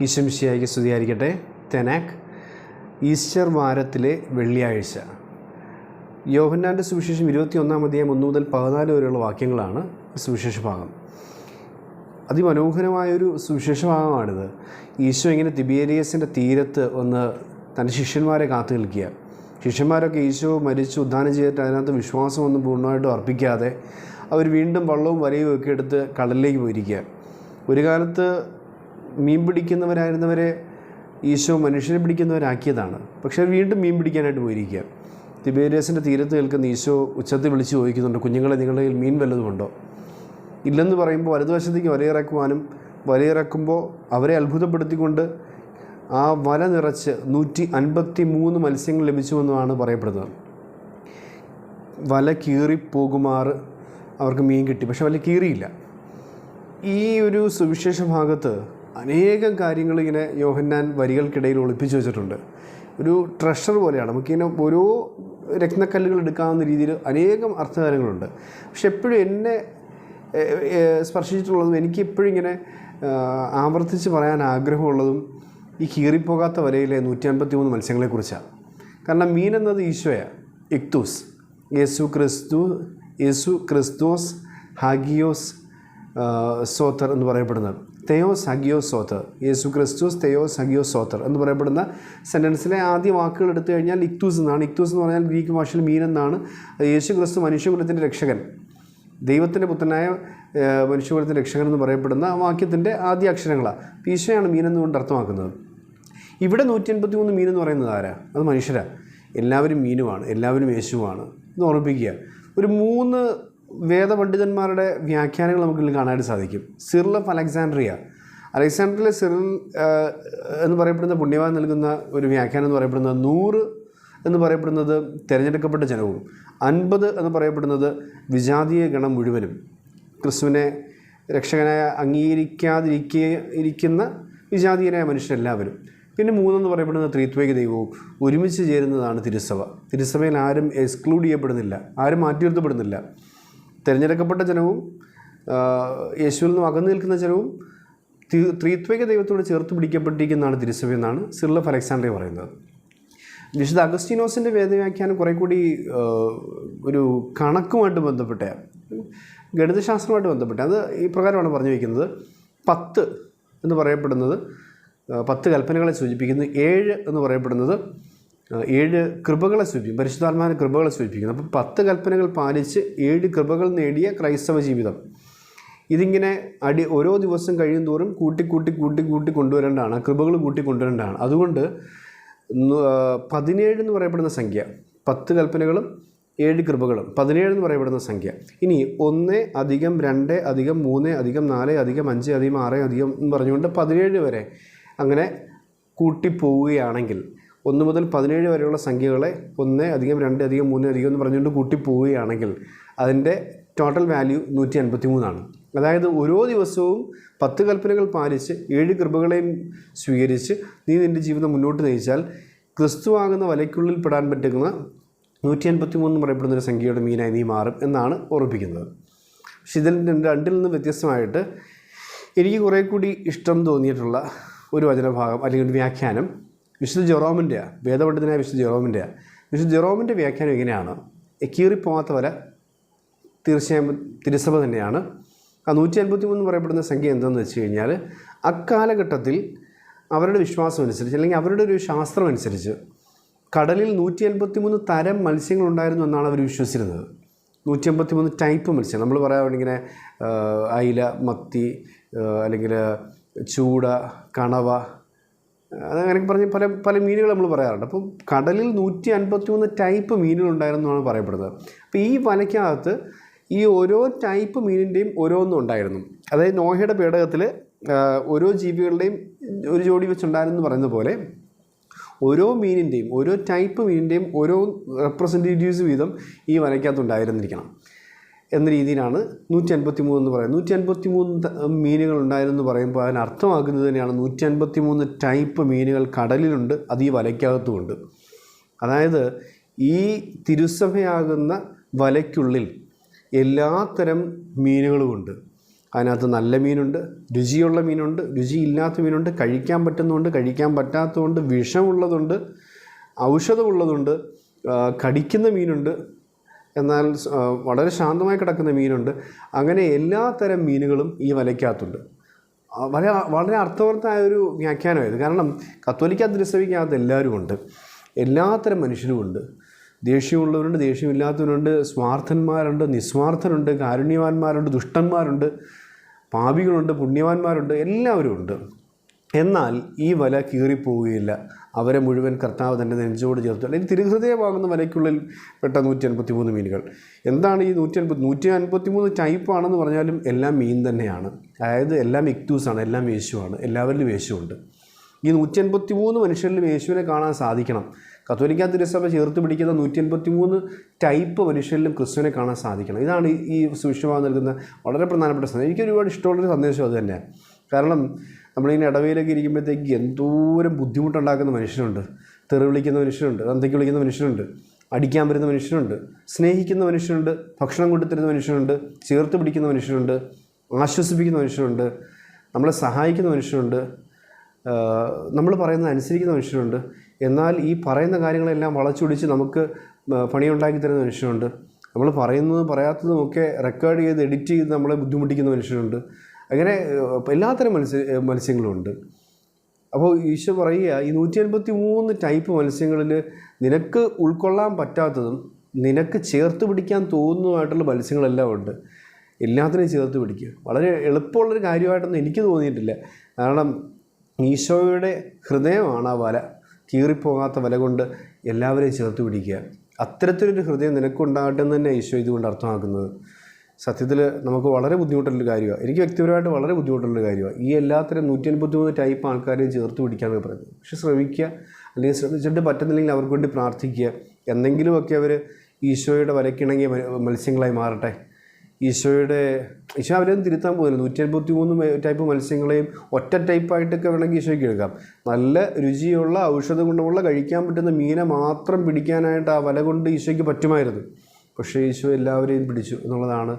ഈശംശിയായിക്ക് സ്തുതിയായിരിക്കട്ടെ. തെനാക്ക് ഈസ്റ്റർ വാരത്തിലെ വെള്ളിയാഴ്ച. യോഹന്നാന്റെ സുവിശേഷം ഇരുപത്തി ഒന്നാം അധ്യായം ഒന്ന് മുതൽ പതിനാല് വരെയുള്ള വാക്യങ്ങളാണ് സുവിശേഷ ഭാഗം. അതിമനോഹരമായൊരു സുവിശേഷ ഭാഗമാണിത്. ഈശോ ഇങ്ങനെ തിബിയേരിയസിന്റെ തീരത്ത് ഒന്ന് തന്റെ ശിഷ്യന്മാരെ കാത്തു നിൽക്കുക. ശിഷ്യന്മാരൊക്കെ ഈശോ മരിച്ചു ഉദ്ധാനം ചെയ്തിട്ട് അതിനകത്ത് വിശ്വാസമൊന്നും പൂർണമായിട്ടും അർപ്പിക്കാതെ അവർ വീണ്ടും വള്ളവും വരയും ഒക്കെ എടുത്ത് കടലിലേക്ക് പോയിരിക്കുക. ഒരു കാലത്ത് മീൻ പിടിക്കുന്നവരായിരുന്നവരെ ഈശോ മനുഷ്യരെ പിടിക്കുന്നവരാക്കിയതാണ്. പക്ഷേ വീണ്ടും മീൻ പിടിക്കാനായിട്ട് പോയിരിക്കുക. തിബേരിയസിന്റെ തീരത്ത് നിൽക്കുന്ന ഈശോ ഉച്ചത്തിൽ വിളിച്ച് ചോദിക്കുന്നുണ്ട് കുഞ്ഞുങ്ങളെ നിങ്ങളുടെ കയ്യിൽ മീൻ വല്ലതുമുണ്ടോ ഇല്ലെന്ന് പറയുമ്പോൾ വലതുവശത്തേക്ക് വലയിറക്കുവാനും വലയിറക്കുമ്പോൾ അവരെ അത്ഭുതപ്പെടുത്തിക്കൊണ്ട് ആ വല നിറച്ച് നൂറ്റി അൻപത്തി മൂന്ന് മത്സ്യങ്ങൾ ലഭിച്ചുവെന്നാണ് പറയപ്പെടുന്നത്. വല കീറിപ്പോകുമാറ് അവർക്ക് മീൻ കിട്ടി. പക്ഷെ വല കീറിയില്ല. ഈ ഒരു സുവിശേഷ ഭാഗത്ത് അനേകം കാര്യങ്ങൾ ഇങ്ങനെ യോഹന്നാൻ വരികൾക്കിടയിൽ ഒളിപ്പിച്ചു വെച്ചിട്ടുണ്ട്. ഒരു ട്രഷർ പോലെയാണ്. നമുക്കിങ്ങനെ ഓരോ രത്നക്കല്ലുകൾ എടുക്കാവുന്ന രീതിയിൽ അനേകം അർത്ഥകാരങ്ങളുണ്ട് പക്ഷെ എപ്പോഴും എന്നെ സ്പർശിച്ചിട്ടുള്ളതും എനിക്ക് എപ്പോഴും ഇങ്ങനെ ആവർത്തിച്ച് പറയാൻ ആഗ്രഹമുള്ളതും ഈ കീറിപ്പോകാത്ത വരയിലെ നൂറ്റി അൻപത്തി മൂന്ന് മത്സ്യങ്ങളെക്കുറിച്ചാണ്. കാരണം മീൻ എന്നത് ഈശോയാണ് ഇക്തൂസ്. യേസു ക്രിസ്തു യേസു ക്രിസ്തോസ് ഹാഗിയോസ് സോത്തർ എന്ന് പറയപ്പെടുന്നത് തെയോസ് ഹഗിയോസ് സോത്തർ യേസു ക്രിസ്തുസ് തെയോസ് ഹഗിയോസ് സോത്തർ എന്ന് പറയപ്പെടുന്ന സെന്റൻസിലെ ആദ്യ വാക്കുകൾ എടുത്തു കഴിഞ്ഞാൽ ഇക്തൂസ് എന്നാണ്. ഇക്തൂസ് എന്ന് പറഞ്ഞാൽ ഗ്രീക്ക് ഭാഷയിൽ മീൻ എന്നാണ്. യേശു ക്രിസ്തു മനുഷ്യകുലത്തിന്റെ രക്ഷകൻ. ദൈവത്തിന്റെ പുത്രനായ മനുഷ്യകുലത്തിന്റെ രക്ഷകൻ എന്ന് പറയപ്പെടുന്ന വാക്യത്തിന്റെ ആദ്യ അക്ഷരങ്ങളാണ്. ഈശോയാണ് മീൻ എന്നുകൊണ്ട് അർത്ഥമാക്കുന്നത്. ഇവിടെ നൂറ്റി എൺപത്തി മൂന്ന് മീൻ എന്ന് പറയുന്നത് ആരാ? അത് മനുഷ്യരാണ് എല്ലാവരും മീനുമാണ്. എല്ലാവരും യേശുവാണ് എന്ന് ഓർമ്മിപ്പിക്കുക. ഒരു മൂന്ന് വേദപണ്ഡിതന്മാരുടെ വ്യാഖ്യാനങ്ങൾ നമുക്ക് ഇതിൽ കാണാനായിട്ട് സാധിക്കും. സിറിൽ ഓഫ് അലക്സാൻഡ്രിയ അലക്സാൻഡ്രിയയിലെ സിറിൽ എന്ന് പറയപ്പെടുന്ന പുണ്യവാൻ നൽകുന്ന ഒരു വ്യാഖ്യാനം എന്ന് പറയപ്പെടുന്നത് നൂറ് എന്ന് പറയപ്പെടുന്നത് തിരഞ്ഞെടുക്കപ്പെട്ട ജനവും അൻപത് എന്ന് പറയപ്പെടുന്നത് വിജാതീയ ഗണം മുഴുവനും. ക്രിസ്തുവിനെ രക്ഷകനായ അംഗീകരിക്കാതിരിക്കുക ഇരിക്കുന്ന വിജാതീയരായ മനുഷ്യരെല്ലാവരും. പിന്നെ മൂന്നെന്ന് പറയപ്പെടുന്ന ത്രിത്വൈക ദൈവവും ഒരുമിച്ച് ചേരുന്നതാണ് തിരുസഭ. തിരുസഭയിൽ ആരും എക്സ്ക്ലൂഡ് ചെയ്യപ്പെടുന്നില്ല ആരും മാറ്റി നിർത്തപ്പെടുന്നില്ല തിരഞ്ഞെടുക്കപ്പെട്ട ജനവും യേശുവിൽ നിന്നും അകന്നു നിൽക്കുന്ന ജനവും ത്രിത്വേക ദൈവത്തോട് ചേർത്ത് പിടിക്കപ്പെട്ടിരിക്കുന്നതാണ് തിരുസഭ എന്നാണ് സിർലഫ് അലക്സാണ്ടറി പറയുന്നത്. വിശുദ്ധ അഗസ്റ്റീനോസിന്റെ വേദവ്യാഖ്യാനം കുറേ കൂടി ഒരു കണക്കുമായിട്ട് ബന്ധപ്പെട്ട ഗണിതശാസ്ത്രമായിട്ട് ബന്ധപ്പെട്ട അത് ഈ പ്രകാരമാണ് പറഞ്ഞു വയ്ക്കുന്നത്. പത്ത് എന്ന് പറയപ്പെടുന്നത് പത്ത് കൽപ്പനകളെ സൂചിപ്പിക്കുന്നു. ഏഴ് എന്ന് പറയപ്പെടുന്നത് ഏഴ് കൃപകളെ സൂചിപ്പിക്കും പരിശുദ്ധാത്മാവിന്റെ കൃപകളെ സൂചിപ്പിക്കുന്നു അപ്പോൾ പത്ത് കൽപ്പനകൾ പാലിച്ച് ഏഴ് കൃപകൾ നേടിയ ക്രൈസ്തവ ജീവിതം. ഇതിങ്ങനെ അടി ഓരോ ദിവസം കഴിയും തോറും കൂട്ടി കൂട്ടി കൂട്ടി കൂട്ടി കൊണ്ടുവരേണ്ടതാണ്. കൃപകൾ കൂട്ടി കൊണ്ടുവരേണ്ടതാണ്. അതുകൊണ്ട് പതിനേഴ് എന്ന് പറയപ്പെടുന്ന സംഖ്യ പത്ത് കൽപ്പനകളും ഏഴ് കൃപകളും പതിനേഴ് എന്ന് പറയപ്പെടുന്ന സംഖ്യ. ഇനി ഒന്ന് അധികം രണ്ട് അധികം മൂന്ന് അധികം നാല് അധികം അഞ്ച് അധികം ആറ് അധികം എന്ന് പറഞ്ഞുകൊണ്ട് പതിനേഴ് വരെ അങ്ങനെ കൂട്ടിപ്പോവുകയാണെങ്കിൽ ഒന്ന് മുതൽ പതിനേഴ് വരെയുള്ള സംഖ്യകളെ ഒന്ന് അധികം രണ്ട് അധികം മൂന്ന് അധികം എന്ന് പറഞ്ഞുകൊണ്ട് കൂട്ടി പോവുകയാണെങ്കിൽ അതിന്റെ ടോട്ടൽ വാല്യൂ നൂറ്റി അൻപത്തി മൂന്നാണ് അതായത് ഓരോ ദിവസവും പത്ത് കൽപ്പനകൾ പാലിച്ച് ഏഴ് കൃപകളെയും സ്വീകരിച്ച് നീ നിന്റെ ജീവിതം മുന്നോട്ട് നയിച്ചാൽ ക്രിസ്തുവാകുന്ന വലയ്ക്കുള്ളിൽ പെടാൻ പറ്റുന്ന നൂറ്റി അൻപത്തി മൂന്ന് പറയപ്പെടുന്ന ഒരു സംഖ്യയുടെ മീനായി നീ മാറും എന്നാണ് ഓർപ്പിക്കുന്നത് പക്ഷെ ഇതിൽ രണ്ടിൽ നിന്ന് വ്യത്യസ്തമായിട്ട് എനിക്ക് കുറേ കൂടി ഇഷ്ടം തോന്നിയിട്ടുള്ള ഒരു വചനഭാഗം അല്ലെങ്കിൽ ഒരു വ്യാഖ്യാനം വിശുദ്ധ ജെറോമിന്റെയാണ് വേദപണ്ഡിതനായ വിശുദ്ധ ജെറോമിന്റെയാണ് വിശുദ്ധ ജെറോമിന്റെ വ്യാഖ്യാനം ഇങ്ങനെയാണ് കീറിപ്പോവാത്ത വരെ തീർച്ചയായും തിരുസഭ തന്നെയാണ്. ആ നൂറ്റി അൻപത്തി മൂന്ന് പറയപ്പെടുന്ന സംഖ്യ എന്തെന്ന് വെച്ച് കഴിഞ്ഞാൽ അക്കാലഘട്ടത്തിൽ അവരുടെ വിശ്വാസം അനുസരിച്ച് അല്ലെങ്കിൽ അവരുടെ ഒരു ശാസ്ത്രം അനുസരിച്ച് കടലിൽ നൂറ്റി അൻപത്തി മൂന്ന് തരം മത്സ്യങ്ങളുണ്ടായിരുന്നു എന്നാണ് അവർ വിശ്വസിച്ചിരുന്നത്. നൂറ്റി അമ്പത്തി മൂന്ന് ടൈപ്പ് മത്സ്യം നമ്മൾ ആ, അയില മത്തി അല്ലെങ്കിൽ ചൂട കണവ അതങ്ങനെ പറഞ്ഞ് പല പല മീനുകൾ നമ്മൾ പറയാറുണ്ട്. അപ്പം കടലിൽ നൂറ്റി അൻപത്തി മൂന്ന് ടൈപ്പ് മീനുകളുണ്ടായിരുന്നാണ് പറയപ്പെടുന്നത്. അപ്പോൾ ഈ വലയ്ക്കകത്ത് ഈ ഓരോ ടൈപ്പ് മീനിന്റെയും ഓരോന്നും ഉണ്ടായിരുന്നു. അതായത് നോഹയുടെ പേടകത്തിൽ ഓരോ ജീവികളുടെയും ഒരു ജോഡി വെച്ചുണ്ടായിരുന്നു പറയുന്ന പോലെ ഓരോ മീനിന്റെയും ഓരോ ടൈപ്പ് മീനിന്റെയും ഓരോ റെപ്രസെന്റേറ്റീവ്സ് വീതം ഈ വലയ്ക്കകത്ത് ഉണ്ടായിരുന്നിരിക്കണം. എന്ന രീതിയിലാണ് നൂറ്റി അൻപത്തി മൂന്ന് എന്ന് പറയുന്നത്. നൂറ്റി അൻപത്തി മൂന്ന് മീനുകൾ ഉണ്ടായിരുന്നു പറയുമ്പോൾ അതിന് അർത്ഥമാക്കുന്നത് തന്നെയാണ് നൂറ്റി അൻപത്തി മൂന്ന് ടൈപ്പ് മീനുകൾ കടലിലുണ്ട് അത് ഈ വലയ്ക്കകത്തുമുണ്ട്. അതായത് ഈ തിരുസഭയാകുന്ന വലയ്ക്കുള്ളിൽ എല്ലാത്തരം മീനുകളുമുണ്ട്. അതിനകത്ത് നല്ല മീനുണ്ട് രുചിയുള്ള മീനുണ്ട് രുചിയില്ലാത്ത മീനുണ്ട് കഴിക്കാൻ പറ്റുന്നതുണ്ട് കഴിക്കാൻ പറ്റാത്തതുകൊണ്ട് വിഷമുള്ളതുണ്ട് ഔഷധമുള്ളതുണ്ട് കടിക്കുന്ന മീനുണ്ട് എന്നാൽ വളരെ ശാന്തമായി കിടക്കുന്ന മീനുണ്ട്. അങ്ങനെ എല്ലാ തരം മീനുകളും ഈ വലയ്ക്കകത്തുണ്ട്. വളരെ വളരെ അർത്ഥവത്തായ ഒരു വ്യാഖ്യാനമായത്. കാരണം കത്തോലിക്ക ദൃശ്യവിക്കാത്ത എല്ലാവരും ഉണ്ട്. എല്ലാത്തരം മനുഷ്യരുമുണ്ട്. ദേഷ്യമുള്ളവരുണ്ട് ദേഷ്യമില്ലാത്തവരുണ്ട് സ്വാർത്ഥന്മാരുണ്ട് നിസ്വാർത്ഥരുണ്ട് കാരുണ്യവാന്മാരുണ്ട് ദുഷ്ടന്മാരുണ്ട് പാപികളുണ്ട് പുണ്യവാന്മാരുണ്ട് എല്ലാവരും ഉണ്ട് എന്നാൽ ഈ വല കീറിപ്പോവുകയില്ല. അവരെ മുഴുവൻ കർത്താവ് തന്റെ നെഞ്ചോട് ചേർത്ത് അല്ലെങ്കിൽ തിരുഹൃദയമാകുന്ന വലയ്ക്കുള്ളിൽ പെട്ട നൂറ്റി അൻപത്തി മൂന്ന് മീനുകൾ. എന്താണ് ഈ നൂറ്റി അൻപത്തി നൂറ്റി അൻപത്തി മൂന്ന് ടൈപ്പാണെന്ന് പറഞ്ഞാലും എല്ലാം മീൻ തന്നെയാണ്. അതായത് എല്ലാം ഇക്തൂസാണ് എല്ലാം യേശുവാണ് എല്ലാവരിലും യേശുവുണ്ട്. ഈ നൂറ്റി അൻപത്തി മൂന്ന് മനുഷ്യരിലും യേശുവിനെ കാണാൻ സാധിക്കണം. കത്തോലിക്ക തിരുസഭ ചേർത്ത് പിടിക്കുന്ന നൂറ്റി അൻപത്തി മൂന്ന് ടൈപ്പ് മനുഷ്യരിലും ക്രിസ്തുവിനെ കാണാൻ സാധിക്കണം. ഇതാണ് ഈ- ഈ നൽകുന്ന വളരെ പ്രധാനപ്പെട്ട സന്ദേശം. എനിക്ക് ഒരുപാട് ഇഷ്ടമുള്ളൊരു സന്ദേശം അത് തന്നെയാണ്. കാരണം നമ്മളിങ്ങനെ ഇടവയിലൊക്കെ ഇരിക്കുമ്പോഴത്തേക്ക് എന്തോരം ബുദ്ധിമുട്ടുണ്ടാക്കുന്ന മനുഷ്യരുണ്ട് തെറി വിളിക്കുന്ന മനുഷ്യരുണ്ട് അന്തയ്ക്ക് വിളിക്കുന്ന മനുഷ്യരുണ്ട് അടിക്കാൻ വരുന്ന മനുഷ്യരുണ്ട് സ്നേഹിക്കുന്ന മനുഷ്യരുണ്ട് ഭക്ഷണം കൊണ്ടുത്തരുന്ന മനുഷ്യരുണ്ട് ചേർത്ത് പിടിക്കുന്ന മനുഷ്യരുണ്ട് ആശ്വസിപ്പിക്കുന്ന മനുഷ്യരുണ്ട് നമ്മളെ സഹായിക്കുന്ന മനുഷ്യരുണ്ട് നമ്മൾ പറയുന്നത് അനുസരിക്കുന്ന മനുഷ്യരുണ്ട് എന്നാൽ ഈ പറയുന്ന കാര്യങ്ങളെല്ലാം വളച്ചൊടിച്ച് നമുക്ക് പണിയുണ്ടാക്കി തരുന്ന മനുഷ്യരുണ്ട് നമ്മൾ പറയുന്നതും പറയാത്തതും ഒക്കെ റെക്കോർഡ് ചെയ്ത് എഡിറ്റ് ചെയ്ത് നമ്മളെ ബുദ്ധിമുട്ടിക്കുന്ന മനുഷ്യരുണ്ട് അങ്ങനെ എല്ലാത്തരം മത്സ്യ മത്സ്യങ്ങളുണ്ട്. അപ്പോൾ ഈശോ പറയുക ഈ നൂറ്റി എൺപത്തി മൂന്ന് ടൈപ്പ് മത്സ്യങ്ങളിൽ നിനക്ക് ഉൾക്കൊള്ളാൻ പറ്റാത്തതും നിനക്ക് ചേർത്ത് പിടിക്കാൻ തോന്നുന്നതുമായിട്ടുള്ള മത്സ്യങ്ങളെല്ലാം ഉണ്ട്. എല്ലാത്തിനെയും ചേർത്ത് പിടിക്കുക. വളരെ എളുപ്പമുള്ളൊരു കാര്യമായിട്ടൊന്നും എനിക്ക് തോന്നിയിട്ടില്ല. കാരണം ഈശോയുടെ ഹൃദയമാണ് ആ വല. കീറിപ്പോകാത്ത വല കൊണ്ട് എല്ലാവരെയും ചേർത്ത് പിടിക്കുക. അത്തരത്തിലൊരു ഹൃദയം നിനക്കുണ്ടാകട്ടെ എന്ന് തന്നെ ഈശോ ഇതുകൊണ്ട് അർത്ഥമാക്കുന്നത്. സത്യത്തിൽ നമുക്ക് വളരെ ബുദ്ധിമുട്ടുള്ളൊരു കാര്യമാണ്. എനിക്ക് വ്യക്തിപരമായിട്ട് വളരെ ബുദ്ധിമുട്ടുള്ളൊരു കാര്യമാണ്. ഈ എല്ലാത്തരം നൂറ്റി അൻപത്തി മൂന്ന് ടൈപ്പ് ആൾക്കാരെയും ചേർത്ത് പിടിക്കാമെന്ന് പറയുന്നത്. പക്ഷെ ശ്രമിക്കുക അല്ലെങ്കിൽ ശ്രമിച്ചിട്ട് പറ്റുന്നില്ലെങ്കിൽ അവർക്ക് വേണ്ടി പ്രാർത്ഥിക്കുക. എന്തെങ്കിലുമൊക്കെ അവർ ഈശോയുടെ വരക്കിണങ്ങിയ മത്സ്യങ്ങളായി മാറട്ടെ. ഈശോയുടെ ഈശോ അവരൊന്നും തിരുത്താൻ പോകുന്നില്ല. നൂറ്റി അൻപത്തി മൂന്ന് ടൈപ്പ് മത്സ്യങ്ങളെയും ഒറ്റ ടൈപ്പായിട്ടൊക്കെ വേണമെങ്കിൽ ഈശോയ്ക്ക് എടുക്കാം. നല്ല രുചിയുള്ള ഔഷധ ഗുണമുള്ള കഴിക്കാൻ പറ്റുന്ന മീനെ മാത്രം പിടിക്കാനായിട്ട് ആ വല കൊണ്ട് ഈശോയ്ക്ക് പറ്റുമായിരുന്നു. പക്ഷേ ഈശോ എല്ലാവരെയും പിടിച്ചു എന്നുള്ളതാണ്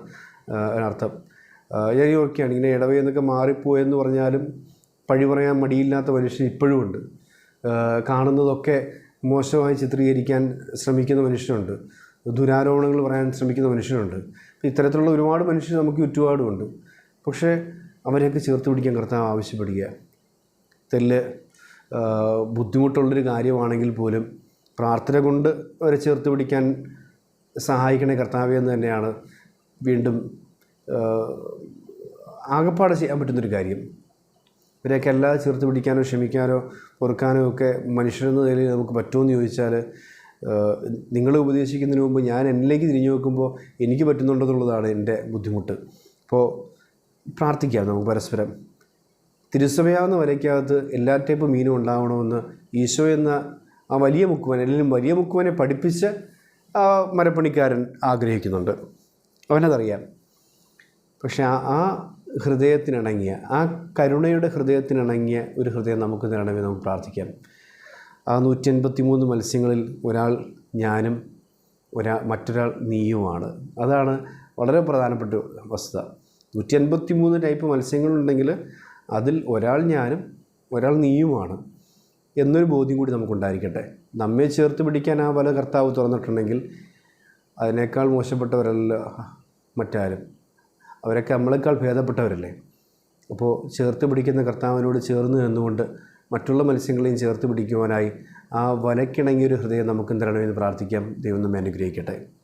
അതിനർത്ഥം ഞാൻ ഓർക്കുകയാണ് ഇങ്ങനെ ഇടവേ എന്നൊക്കെ മാറിപ്പോയെന്ന് പറഞ്ഞാലും പഴി പറയാൻ മടിയില്ലാത്ത മനുഷ്യൻ ഇപ്പോഴും ഉണ്ട്. കാണുന്നതൊക്കെ മോശമായി ചിത്രീകരിക്കാൻ ശ്രമിക്കുന്ന മനുഷ്യരുണ്ട് ദുരാരോപണങ്ങൾ പറയാൻ ശ്രമിക്കുന്ന മനുഷ്യരുണ്ട് അപ്പോൾ ഇത്തരത്തിലുള്ള ഒരുപാട് മനുഷ്യർ നമുക്ക് ചുറ്റുപാടുമുണ്ട് പക്ഷേ അവരെയൊക്കെ ചേർത്ത് പിടിക്കാൻ കർത്താവ് ആവശ്യപ്പെടുക. തെല്ല് ബുദ്ധിമുട്ടുള്ളൊരു കാര്യമാണെങ്കിൽ പോലും പ്രാർത്ഥന കൊണ്ട് അവരെ ചേർത്ത് പിടിക്കാൻ സഹായിക്കണേ കർത്താവ് എന്ന് തന്നെയാണ് വീണ്ടും ആകപ്പാട് ചെയ്യാൻ പറ്റുന്നൊരു കാര്യം. ഇവരെയൊക്കെ എല്ലാ ചേർത്ത് പിടിക്കാനോ ക്ഷമിക്കാനോ പൊറുക്കാനോ ഒക്കെ മനുഷ്യരെന്ന നിലയിൽ നമുക്ക് പറ്റുമെന്ന് ചോദിച്ചാൽ നിങ്ങൾ ഉപദേശിക്കുന്നതിന് മുമ്പ് ഞാൻ എന്നിലേക്ക് തിരിഞ്ഞു നോക്കുമ്പോൾ എനിക്ക് പറ്റുന്നുണ്ടെന്നുള്ളതാണ് എന്റെ ബുദ്ധിമുട്ട്. അപ്പോൾ പ്രാർത്ഥിക്കാം നമുക്ക് പരസ്പരം. തിരുസഭയാവുന്ന വരയ്ക്കകത്ത് എല്ലാ ടൈപ്പ് മീനും ഉണ്ടാവണമെന്ന് ഈശോ എന്ന ആ വലിയ മുക്കുവൻ അല്ലെങ്കിൽ വലിയ മുക്കുവനെ പഠിപ്പിച്ച മരപ്പണിക്കാരൻ ആഗ്രഹിക്കുന്നുണ്ട്. അവനതറിയാം. പക്ഷെ ആ ഹൃദയത്തിനിണങ്ങിയ ആ കരുണയുടെ ഹൃദയത്തിനിണങ്ങിയ ഒരു ഹൃദയം നമുക്ക് നേടണമെന്ന് നമുക്ക് പ്രാർത്ഥിക്കാം. ആ നൂറ്റി എൺപത്തി മൂന്ന് മത്സ്യങ്ങളിൽ ഒരാൾ ഞാനും ഒരാ മറ്റൊരാൾ നീയുമാണ്. അതാണ് വളരെ പ്രധാനപ്പെട്ട വസ്തുത. നൂറ്റി എൺപത്തി മൂന്ന് ടൈപ്പ് മത്സ്യങ്ങളുണ്ടെങ്കിൽ അതിൽ ഒരാൾ ഞാനും ഒരാൾ നീയുമാണ് എന്നൊരു ബോധ്യം കൂടി നമുക്കുണ്ടായിരിക്കട്ടെ. നമ്മെ ചേർത്ത് പിടിക്കാൻ ആ വല കർത്താവ് തുറന്നിട്ടുണ്ടെങ്കിൽ അതിനേക്കാൾ മോശപ്പെട്ടവരല്ല മറ്റാരും. അവരൊക്കെ നമ്മളെക്കാൾ ഭേദപ്പെട്ടവരല്ലേ? അപ്പോൾ ചേർത്ത് പിടിക്കുന്ന കർത്താവിനോട് ചേർന്ന് നിന്നുകൊണ്ട് മറ്റുള്ള മത്സ്യങ്ങളെയും ചേർത്ത് പിടിക്കുവാനായി ആ വലക്കിണങ്ങിയൊരു ഹൃദയം നമുക്കും തരണമെന്ന് പ്രാർത്ഥിക്കാം. ദൈവം നമ്മെ അനുഗ്രഹിക്കട്ടെ.